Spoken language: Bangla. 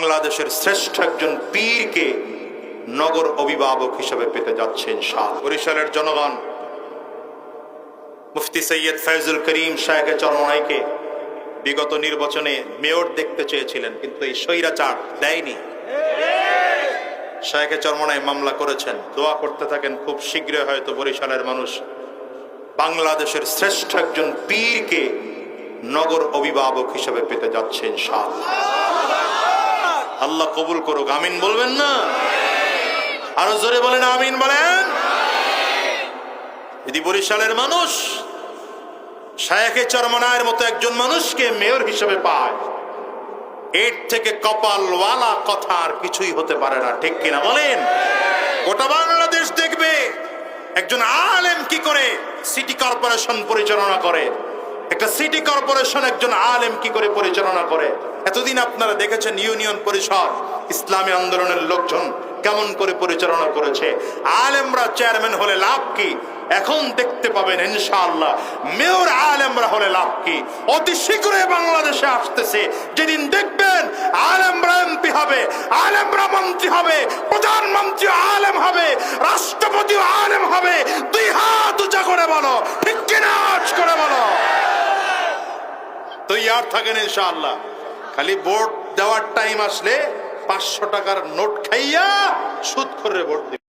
বাংলাদেশের শ্রেষ্ঠ একজন পীরকে নগর অভিভাবক হিসেবে পেতে যাচ্ছে ইনশাল বরিশালের জনগণ, মুফতি সৈয়দ ফয়জুল করিম শাহেকে চরমনাইকে বিগত নির্বাচনে মেয়র দেখতে চেয়েছিলেন, কিন্তু এই স্বৈরাচার দেয়নি। শাহেকে চরমনায় মামলা করেছেন। দোয়া করতে থাকেন খুব শীঘ্রই হয়তো বরিশালের মানুষ। বাংলাদেশের শ্রেষ্ঠ একজন পীরকে নগর অভিভাবক হিসেবে পেতে যাচ্ছেন ইনশাআল্লাহ। আল্লাহ কবুল করুক, আমিন বলবেন না? আরও জোরে বলেন আমিন বলেন। যদি বরিশালের মানুষ শায়েখে চরমনায়ের মতো একজন মানুষকে মেয়র হিসেবে পায়, এর থেকে কপালওয়ালা কথা আর কিছুই হতে পারে না, ঠিক কিনা বলেন? গোটা বাংলাদেশ দেখবে, একজন আলেম কি করে সিটি কর্পোরেশন পরিচালনা করে? একটা সিটি কর্পোরেশন একজন আলেম কি করে পরিচালনা করে? এতদিন আপনারা দেখেছেন ইউনিয়ন পরিষদ, ইসলামী আন্দোলনের লোকজন কেমন করে পরিচালনা করেছে? আলেমরা চেয়ারম্যান হলে লাভ কি? এখন দেখতে পাবেন ইনশাআল্লাহ মেয়র আলেমরা হলে লাভ কি? অতি শীঘ্রই বাংলাদেশে আসতেছে। যেদিন দেখবেন আলেমরা এমপি হবে, আলেমরা মন্ত্রী হবে, প্রধানমন্ত্রী আলেম হবে রাষ্ট্রপতি আলেম হবে দুই হাত উঁচা করে বলো ঠিক কিনা আওয়াজ করে বলো তৈয়ার থাকেন ইনশাআল্লাহ। খালি ভোট দেওয়ার টাইম আসলে পাঁচশো টাকার নোট খাইয়া সুদ করে ভোট